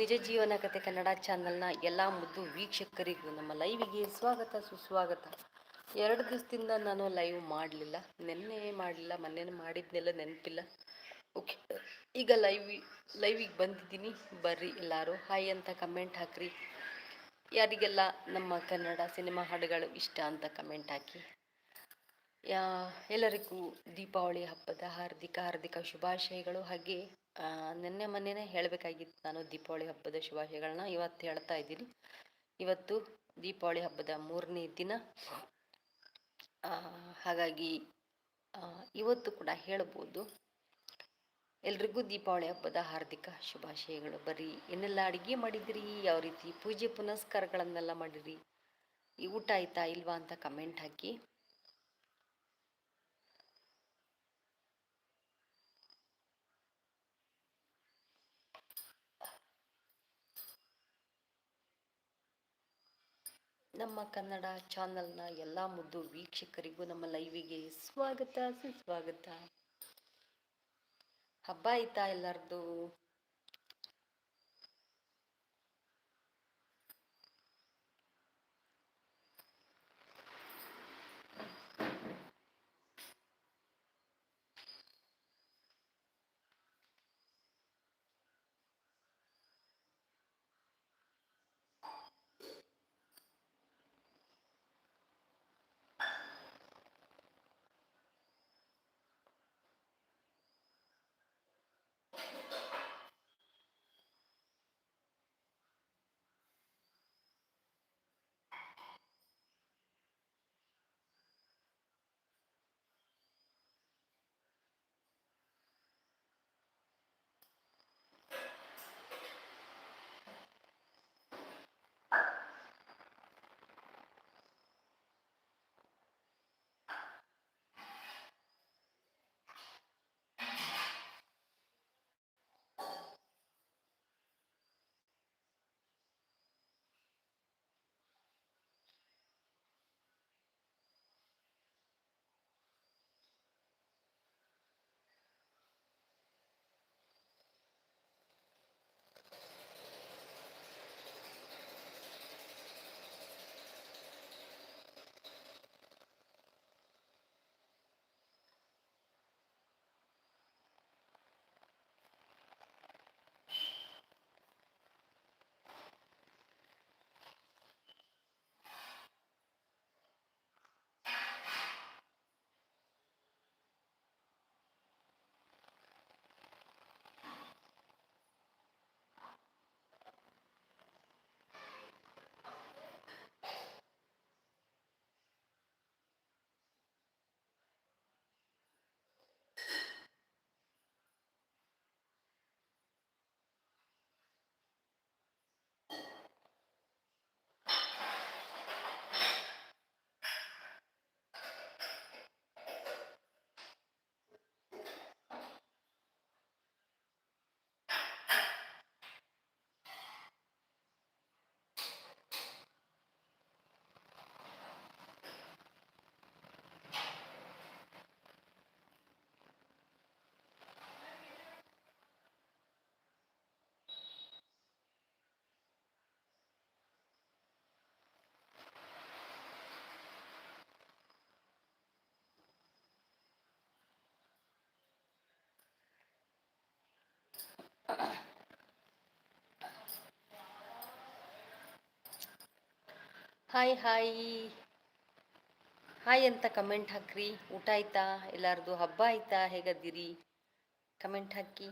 ನಿಜ ಜೀವನ ಕತೆ ಕನ್ನಡ ಚಾನಲ್ನ ಎಲ್ಲ ಮುದ್ದು ವೀಕ್ಷಕರಿಗೂ ನಮ್ಮ ಲೈವಿಗೆ ಸ್ವಾಗತ, ಸುಸ್ವಾಗತ. ಎರಡು ದಿವಸದಿಂದ ನಾನು ಲೈವ್ ಮಾಡಲಿಲ್ಲ, ನಿನ್ನೆ ಮಾಡಲಿಲ್ಲ, ಮೊನ್ನೆ ಮಾಡಿದ್ನೆಲ್ಲ ನೆನಪಿಲ್ಲ. ಓಕೆ ಈಗ ಲೈವ್ ಲೈವಿಗೆ ಬಂದಿದ್ದೀನಿ. ಬರ್ರಿ ಎಲ್ಲರೂ ಹಾಯ್ ಅಂತ ಕಮೆಂಟ್ ಹಾಕ್ರಿ. ಯಾರಿಗೆಲ್ಲ ನಮ್ಮ ಕನ್ನಡ ಸಿನಿಮಾ ಹಾಡುಗಳು ಇಷ್ಟ ಅಂತ ಕಮೆಂಟ್ ಹಾಕಿ. ಯಾ, ಎಲ್ಲರಿಗೂ ದೀಪಾವಳಿ ಹಬ್ಬದ ಹಾರ್ದಿಕ ಹಾರ್ದಿಕ ಶುಭಾಶಯಗಳು. ಹಾಗೆ ನಿನ್ನೆ ಮೊನ್ನೆನೇ ಹೇಳಬೇಕಾಗಿತ್ತು ನಾನು ದೀಪಾವಳಿ ಹಬ್ಬದ ಶುಭಾಶಯಗಳನ್ನ. ಇವತ್ತು ಹೇಳ್ತಾ ಇದ್ದೀನಿ. ಇವತ್ತು ದೀಪಾವಳಿ ಹಬ್ಬದ ಮೂರನೇ ದಿನ. ಹಾಗಾಗಿ ಇವತ್ತು ಕೂಡ ಹೇಳ್ಬೋದು. ಎಲ್ರಿಗೂ ದೀಪಾವಳಿ ಹಬ್ಬದ ಹಾರ್ದಿಕ ಶುಭಾಶಯಗಳು. ಬರ್ರಿ ಏನೆಲ್ಲ ಅಡುಗೆ ಮಾಡಿದಿರಿ? ಯಾವ ರೀತಿ ಪೂಜೆ ಪುನಸ್ಕಾರಗಳನ್ನೆಲ್ಲ ಈ ಊಟ ಆಯ್ತಾ ಇಲ್ವಾ ಅಂತ ಕಮೆಂಟ್ ಹಾಕಿ. ನಮ್ಮ ಕನ್ನಡ ಚಾನೆಲ್ನ ಎಲ್ಲ ಮುದ್ದು ವೀಕ್ಷಕರಿಗೂ ನಮ್ಮ ಲೈವಿಗೆ ಸ್ವಾಗತ ಸುಸ್ವಾಗತ. ಹಬ್ಬ ಆಯ್ತಾ ಎಲ್ಲರದು? ಹಾಯ್ ಹಾಯ್ ಹಾಯ್ ಅಂತ ಕಮೆಂಟ್ ಹಾಕ್ರಿ. ಊಟ ಆಯ್ತಾ? ಎಲ್ಲಾರ್ದು ಹಬ್ಬ ಆಯ್ತಾ? ಹೇಗದ್ದೀರಿ ಕಮೆಂಟ್ ಹಾಕಿ.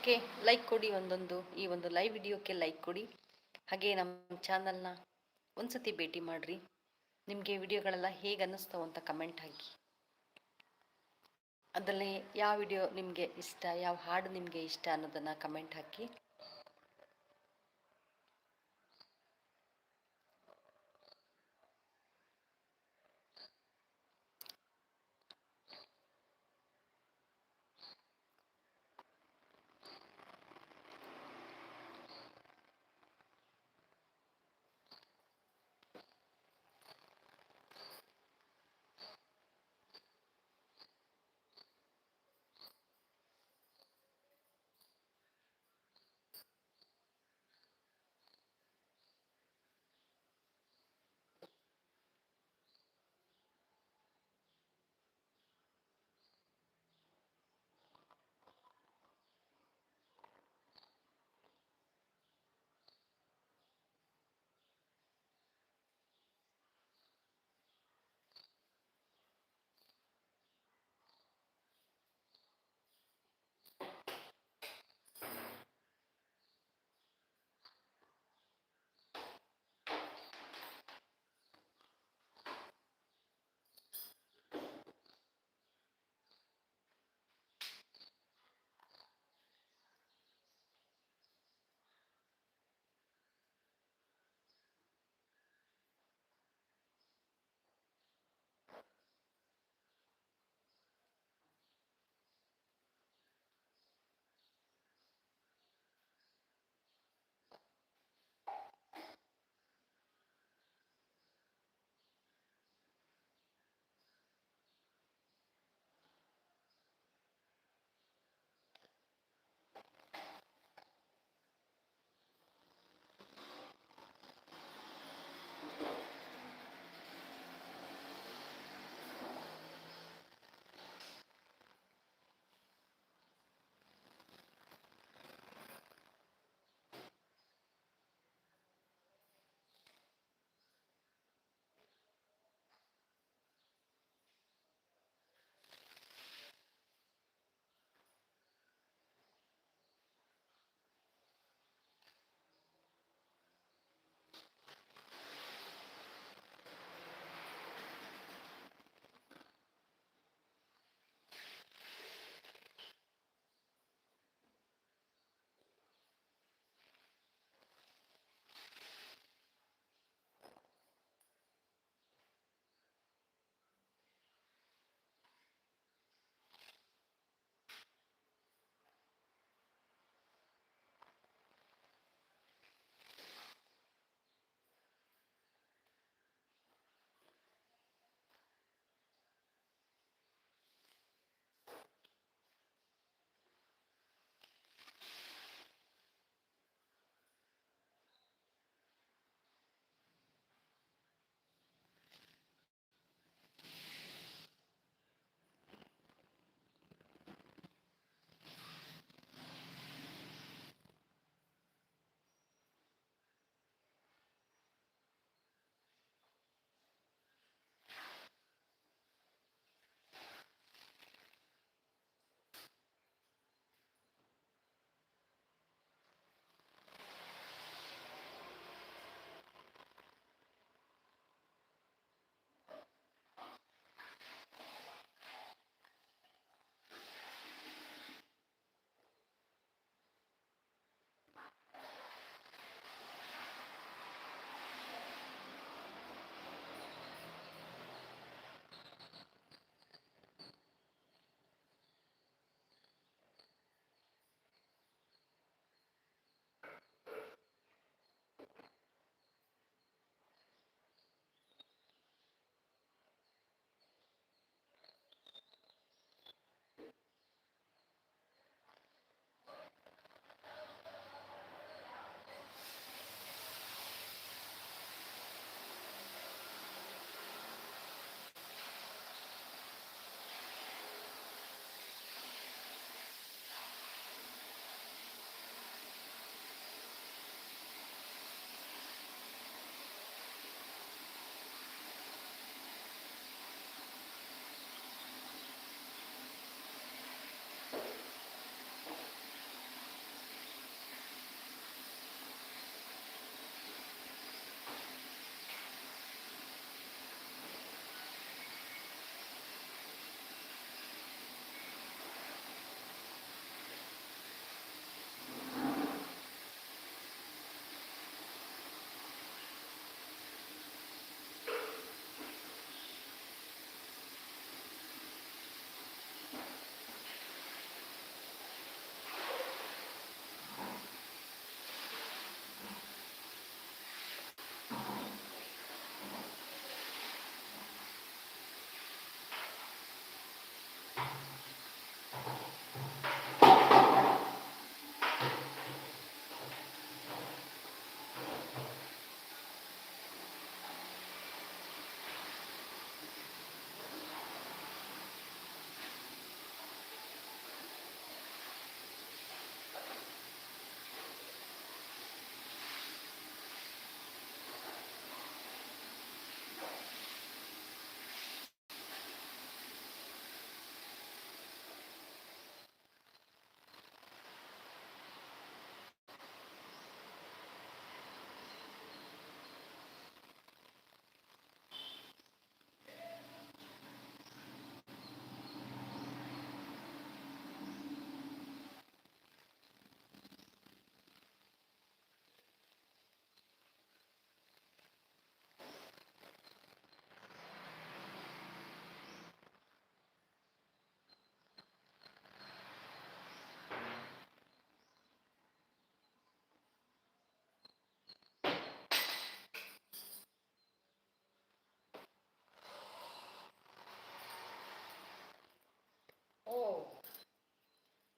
ಓಕೆ ಲೈಕ್ ಕೊಡಿ ಒಂದೊಂದು, ಈ ಒಂದು ಲೈವ್ ವಿಡಿಯೋಕ್ಕೆ ಲೈಕ್ ಕೊಡಿ. ಹಾಗೆ ನಮ್ಮ ಚಾನಲ್ನ ಒಂದ್ಸತಿ ಭೇಟಿ ಮಾಡಿರಿ. ನಿಮಗೆ ವಿಡಿಯೋಗಳೆಲ್ಲ ಹೇಗೆ ಅನ್ನಿಸ್ತಾವ ಅಂತ ಕಮೆಂಟ್ ಹಾಕಿ. ಅದರಲ್ಲಿ ಯಾವ ವಿಡಿಯೋ ನಿಮಗೆ ಇಷ್ಟ, ಯಾವ ಹಾಡು ನಿಮಗೆ ಇಷ್ಟ ಅನ್ನೋದನ್ನು ಕಮೆಂಟ್ ಹಾಕಿ.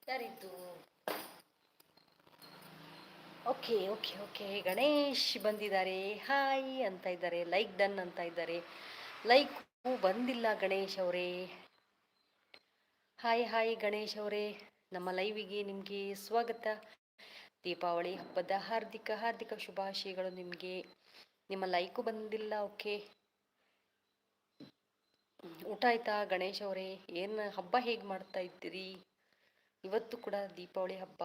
ಯಾರಿದ್ದು? Okay okay okay. ಗಣೇಶ್ ಬಂದಿದ್ದಾರೆ. ಹಾಯ್ ಅಂತ ಇದ್ದಾರೆ. ಲೈಕ್ ಡನ್ ಅಂತ ಇದ್ದಾರೆ. ಲೈಕ್ ಬಂದಿಲ್ಲ ಗಣೇಶ್ ಅವರೇ. ಹಾಯ್ ಹಾಯ್ ಗಣೇಶ್ ಅವರೇ. ನಮ್ಮ ಲೈವಿಗೆ ನಿಮಗೆ ಸ್ವಾಗತ. ದೀಪಾವಳಿ ಹಬ್ಬದ ಹಾರ್ದಿಕ ಹಾರ್ದಿಕ ಶುಭಾಶಯಗಳು ನಿಮಗೆ. ನಿಮ್ಮ ಲೈಕು ಬಂದಿಲ್ಲ, ಓಕೆ. ಊಟ ಆಯ್ತಾ ಗಣೇಶ್ ಅವರೇ? ಏನು ಹಬ್ಬ ಹೇಗೆ ಮಾಡ್ತಾ ಇದ್ದೀರಿ? ಇವತ್ತು ಕೂಡ ದೀಪಾವಳಿ ಹಬ್ಬ.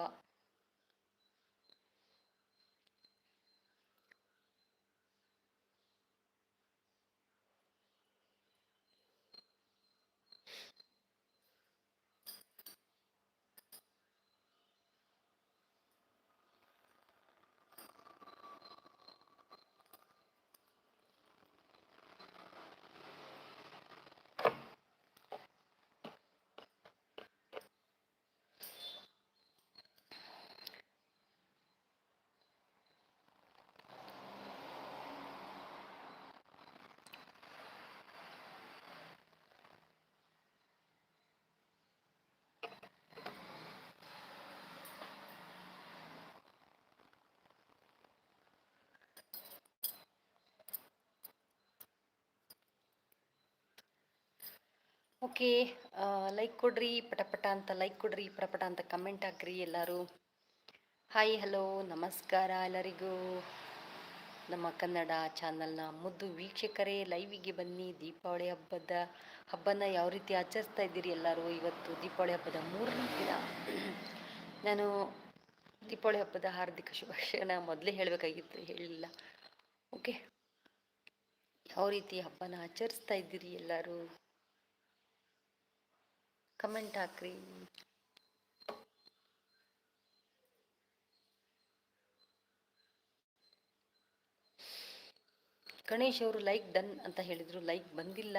ಓಕೆ ಲೈಕ್ ಕೊಡ್ರಿ ಪಟಪಟ ಅಂತ ಲೈಕ್ ಕೊಡ್ರಿ ಪಟಪಟ ಅಂತ ಕಮೆಂಟ್ ಹಾಕ್ರಿ ಎಲ್ಲರೂ. ಹಾಯ್ ಹಲೋ ನಮಸ್ಕಾರ ಎಲ್ಲರಿಗೂ. ನಮ್ಮ ಕನ್ನಡ ಚಾನಲ್ನ ಮುದ್ದು ವೀಕ್ಷಕರೇ ಲೈವಿಗೆ ಬನ್ನಿ. ದೀಪಾವಳಿ ಹಬ್ಬದ, ಹಬ್ಬನ ಯಾವ ರೀತಿ ಆಚರಿಸ್ತಾ ಇದ್ದೀರಿ ಎಲ್ಲರೂ? ಇವತ್ತು ದೀಪಾವಳಿ ಹಬ್ಬದ ಮೂರನೇ ದಿನ. ನಾನು ದೀಪಾವಳಿ ಹಬ್ಬದ ಹಾರ್ದಿಕ ಶುಭಾಶಯನ ಮೊದಲೇ ಹೇಳಬೇಕಾಗಿತ್ತು, ಹೇಳಿಲ್ಲ. ಓಕೆ ಯಾವ ರೀತಿ ಹಬ್ಬನ ಆಚರಿಸ್ತಾ ಇದ್ದೀರಿ ಎಲ್ಲರೂ? ಕಮೆಂಟ್ ಹಾಕ್ರಿ. ಗಣೇಶ್ ಅವರು ಲೈಕ್ ಡನ್ ಅಂತ ಹೇಳಿದ್ರು ಲೈಕ್ ಬಂದಿಲ್ಲ.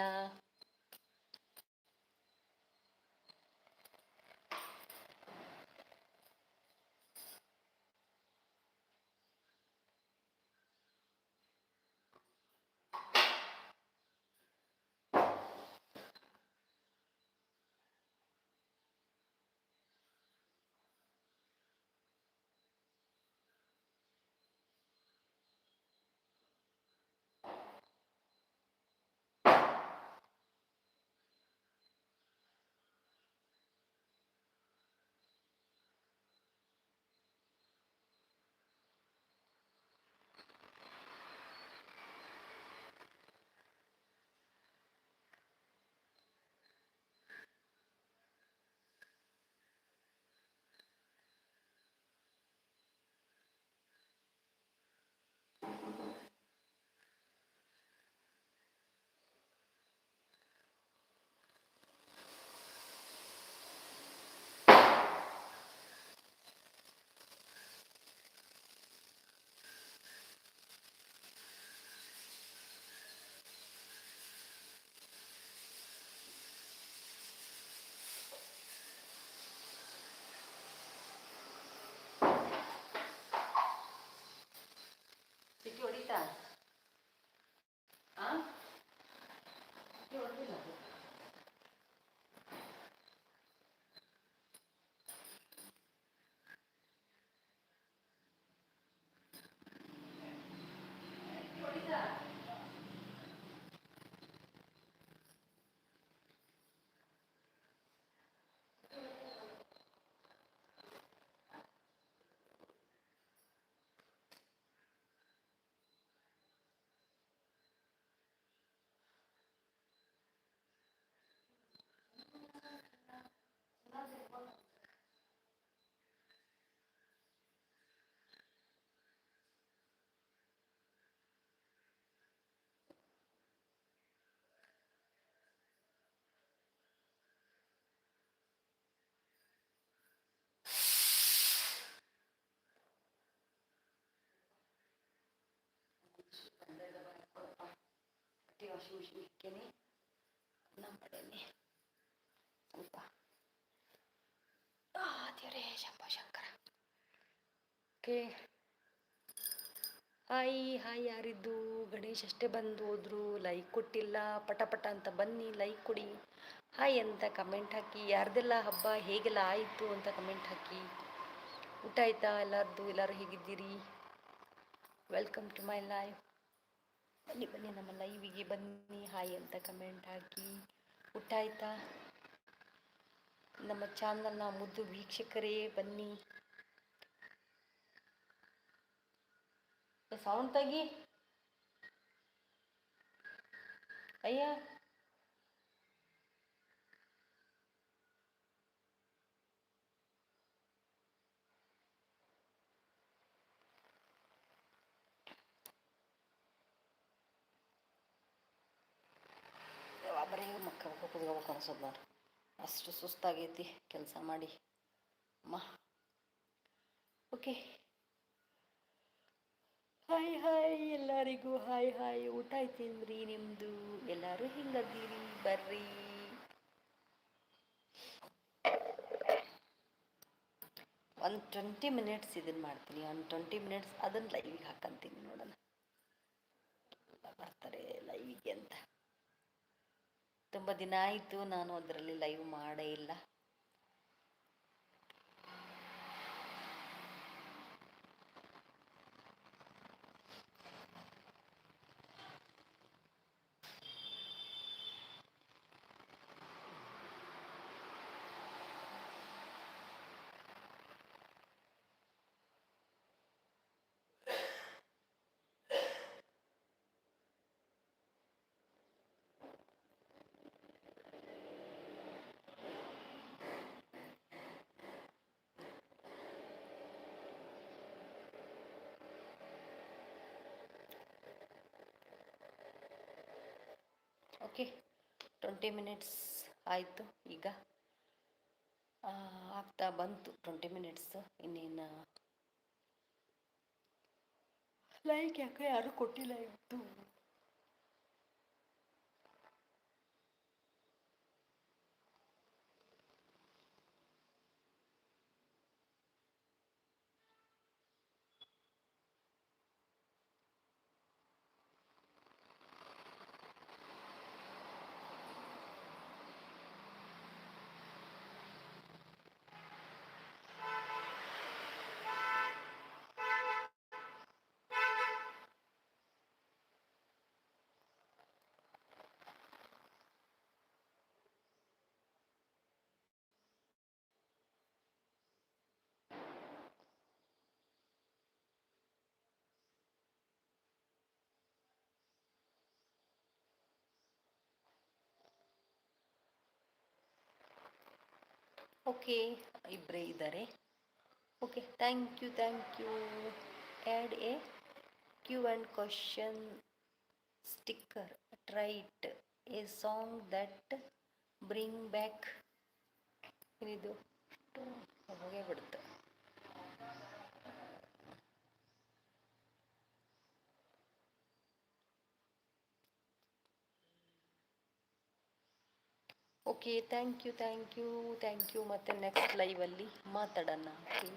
ಇಕ್ಕೇನೆ ಅನ್ನ ಮಾಡೇನೆ ಸ್ವಲ್ಪ ದೇವ್ರೇ Shambha Shankara okay hi hi ಯಾರಿದ್ದು Ganesh ಅಷ್ಟೇ ಬಂದು ಹೋದ್ರು ಲೈಕ್ ಕೊಟ್ಟಿಲ್ಲ ಪಟ ಪಟ ಅಂತ ಬನ್ನಿ ಲೈಕ್ ಕೊಡಿ ಹಾಯ್ ಅಂತ ಕಮೆಂಟ್ ಹಾಕಿ ಯಾರ್ದೆಲ್ಲ ಹಬ್ಬ ಹೇಗೆಲ್ಲ ಆಯಿತು ಅಂತ ಕಮೆಂಟ್ ಹಾಕಿ ಊಟ ಆಯ್ತಾ ಎಲ್ಲಾರ್ದು ಎಲ್ಲರೂ ಹೇಗಿದ್ದೀರಿ ವೆಲ್ಕಮ್ ಟು ಮೈ ಲೈವ್ ಬನ್ನಿ ಬನ್ನಿ ನಮ್ಮ ಲೈವಿಗೆ ಬನ್ನಿ, ಹಾಯ್ ಅಂತ ಕಮೆಂಟ್ ಹಾಕಿ. ಊಟ ಆಯ್ತಾ? ನಮ್ಮ ಚಾನಲ್ನ ಮುದ್ದು ವೀಕ್ಷಕರೇ, ಬನ್ನಿ. ಸೌಂಡ್ ತೆಗಿ. ಅಯ್ಯ ಬರೀ ಮಕ್ಕ ಕುತ್ಕೋಬೇಕು ಅಷ್ಟು ಸುಸ್ತಾಗೈತಿ ಕೆಲಸ ಮಾಡಿ. ಅಮ್ಮ. ಓಕೆ ಹಾಯ್ ಹಾಯ್ ಎಲ್ಲರಿಗೂ. ಹಾಯ್ ಹಾಯ್ ಊಟ ಆಯ್ತೇನ್ರಿ ನಿಮ್ಮದು ಎಲ್ಲರೂ ಹಿಂಗದೀರಿ? ಬರ್ರಿ. ಒಂದು ಟ್ವೆಂಟಿ ಮಿನಿಟ್ಸ್ ಇದನ್ನು ಮಾಡ್ತೀನಿ. ಒಂದು ಟ್ವೆಂಟಿ ಮಿನಿಟ್ಸ್ ಅದನ್ನು ಲೈವಿಗೆ ಹಾಕಂತೀನಿ ನೋಡೋಣ. ಬರ್ತಾರೆ ಲೈವಿಗೆ ಅಂತ. ತುಂಬ ದಿನ ಆಯಿತು ನಾನು ಅದರಲ್ಲಿ ಲೈವ್ ಮಾಡೇ ಇಲ್ಲ. ಓಕೆ ಟ್ವೆಂಟಿ ಮಿನಿಟ್ಸ್ ಆಯಿತು ಈಗ. ಆಗ್ತಾ ಬಂತು ಟ್ವೆಂಟಿ ಮಿನಿಟ್ಸ್ ಇನ್ನೇನು. ಲೈಕ್ ಯಾಕೆ ಯಾರು ಕೊಟ್ಟಿಲ್ಲ ಇವತ್ತು. ಓಕೆ ಇಬ್ಬರೇ ಇದ್ದಾರೆ okay thank you thank you add a Q and question sticker tried a song that bring back ಏನಿದು ಹೋಗೇ ಬಿಡುತ್ತೆ okay thank you thank you thank you ಮತ್ತು ನೆಕ್ಸ್ಟ್ ಲೈವಲ್ಲಿ ಮಾತಾಡೋಣ ಓಕೆ